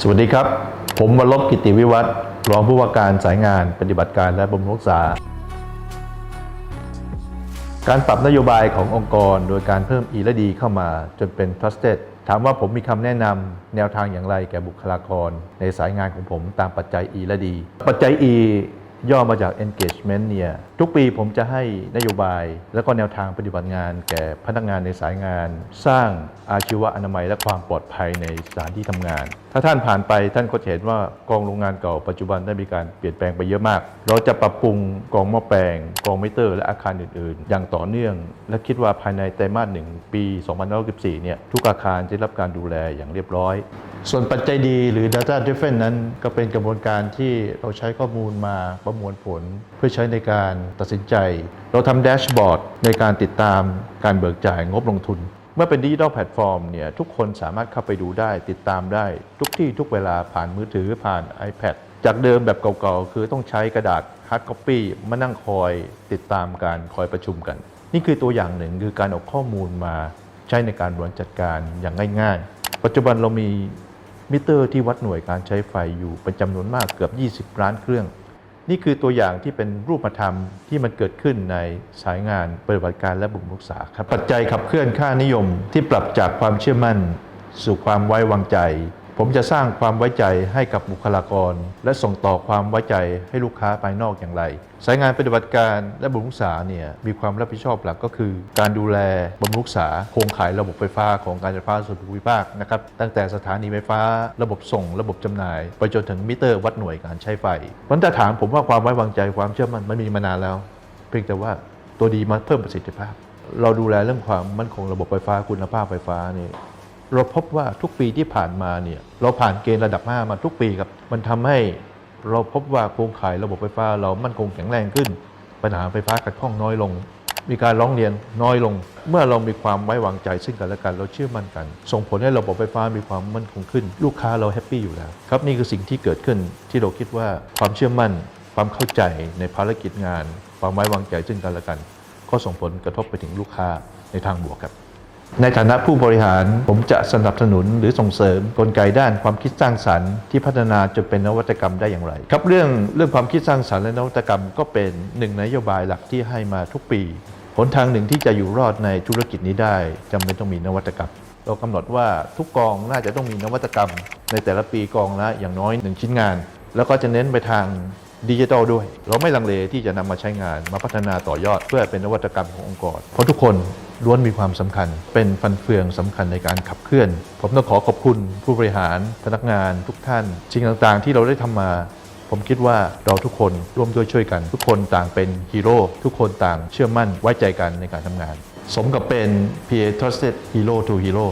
สวัสดีครับ ผมวรลบกิติวิวัฒน์รองผู้ว่าการสายงานปฏิบัติการและบำรุงรักษา การปรับนโยบายขององค์กร โดยการเพิ่ม E และ D เข้ามาจนเป็น trusted ถามว่าผมมีคำแนะนำแนวทางอย่างไรแก่บุคลากร ในสายงานของผมตามปัจจัย E และ D ปัจจัย E ย่อมาจาก engagement เนี่ยทุกปีผมจะให้นโยบาย และก็แนวทางปฏิบัติงาน แก่พนักงานในสายงาน สร้างอาชีวะอนามัย และความปลอดภัยในสถานที่ทำงาน ถ้าท่านผ่านไปท่านก็จะเห็นว่ากองโรงงานเก่าปัจจุบันได้มีการเปลี่ยนแปลงไปเยอะมาก เราจะปรับปรุงกองหม้อแปลง กองมิเตอร์ และอาคารอื่น ๆ อย่างต่อเนื่อง และคิดว่าภายในไตรมาสหนึ่งปี2564เนี่ยทุกอาคารจะได้รับการดูแลอย่างเรียบร้อย ส่วนปัจจัยดีหรือ Data Driven นั้นก็เป็นกระบวนการที่เราใช้ข้อมูลมาประมวลผล เพื่อใช้ในการตัดสินใจ เราทำแดชบอร์ดในการติดตามการเบิกจ่ายงบลงทุน เมื่อเป็นดิจิทัลแพลตฟอร์มเนี่ยทุกคนสามารถเข้าไปดูได้ ติดตามได้ ทุกที่ทุกเวลาผ่านมือถือผ่าน iPad จากเดิมแบบเก่าๆ คือต้องใช้กระดาษ hard copy มานั่งคอยติดตามการคอยประชุมกัน นี่คือตัวอย่างหนึ่งคือการเอาข้อมูลมาใช้ในการบริหารจัดการอย่างง่าย ๆ ปัจจุบันเรามี มิเตอร์ที่วัดหน่วยการใช้ไฟอยู่เป็นจำนวนมากเกือบ 20 ล้านเครื่อง นี่คือตัวอย่างที่เป็นรูปธรรมที่มันเกิดขึ้นในสายงานปฏิบัติการและบุรุษรักษาครับปัจจัยขับเคลื่อนค่านิยมที่ปรับจากความเชื่อมั่น สู่ความไว้วางใจ ผมจะสร้างความไว้ใจให้กับบุคลากร และส่งต่อความไว้ใจให้ลูกค้าภายนอกอย่างไร สายงานปฏิบัติการและบำรุงรักษาเนี่ยมีความรับผิดชอบหลักก็คือ การดูแลบำรุงรักษาโครงข่ายระบบไฟฟ้าของการไฟฟ้าส่วนภูมิภาคนะครับตั้งแต่สถานีไฟฟ้า ระบบส่ง ระบบจำหน่าย ไปจนถึงมิเตอร์วัดหน่วยการใช้ไฟมันจะถามผมว่าความไว้วางใจความเชื่อมั่นมันมีมานานแล้ว เพียงแต่ว่าตัวดีมาเพิ่มประสิทธิภาพ เราดูแลเรื่องความมั่นคงระบบไฟฟ้าคุณภาพไฟฟ้านี่ เราพบว่าทุกปีที่ผ่านมาเนี่ยเราผ่านเกณฑ์ระดับ 5 มาทุกปีครับ มันทำให้เราพบว่าโครงข่ายระบบไฟฟ้าเรามั่นคงแข็งแรงขึ้น ปัญหาไฟฟ้าขัดข้องน้อยลง มีการร้องเรียนน้อยลง เมื่อเรามีความไว้วางใจซึ่งกันและกัน เราเชื่อมั่นกัน ส่งผลให้ระบบไฟฟ้ามีความมั่นคงขึ้น ลูกค้าเราแฮปปี้อยู่แล้วครับนี่คือสิ่งที่เกิดขึ้นที่เราคิดว่าความเชื่อมั่น ความเข้าใจในภารกิจงาน ความไว้วางใจซึ่งกันและกัน ก็ส่งผลกระทบไปถึงลูกค้าในทางบวกครับ ในฐานะผู้บริหารผมจะสนับสนุนหรือส่งเสริมกลไกด้านความคิดสร้างสรรค์ที่พัฒนาจนเป็นนวัตกรรมได้อย่างไร ครับเรื่องเรื่องความคิดสร้างสรรค์และนวัตกรรมก็เป็นหนึ่งนนโยบายหลักที่ให้มาทุกปีหนทางหนึ่งที่จะอยู่รอดในธุรกิจนี้ได้จำเป็นต้องมีนวัตกรรม เรากำหนดว่าทุกกองน่าจะต้องมีนวัตกรรม ในแต่ละปีกองละอย่างน้อยหนึ่งชิ้นงาน แล้วก็จะเน้นไปทาง ดิจิทัลด้วย เราไม่ลังเลที่จะนำมาใช้งานมาพัฒนาต่อยอด เพื่อเป็นนวัตกรรมขององค์กร เพราะทุกคนล้วนมีความสำคัญ เป็นฟันเฟืองสำคัญในการขับเคลื่อน ผมต้องขอขอบคุณผู้บริหาร พนักงานทุกท่านสิ่งต่างๆ ที่เราได้ทำมา ผมคิดว่าเราทุกคนร่วมด้วยช่วยกัน ทุกคนต่างเป็นฮีโร่ทุกคนต่างเชื่อมั่นไว้ใจกันในการทำงาน สมกับเป็น PA Trusted Hero to Hero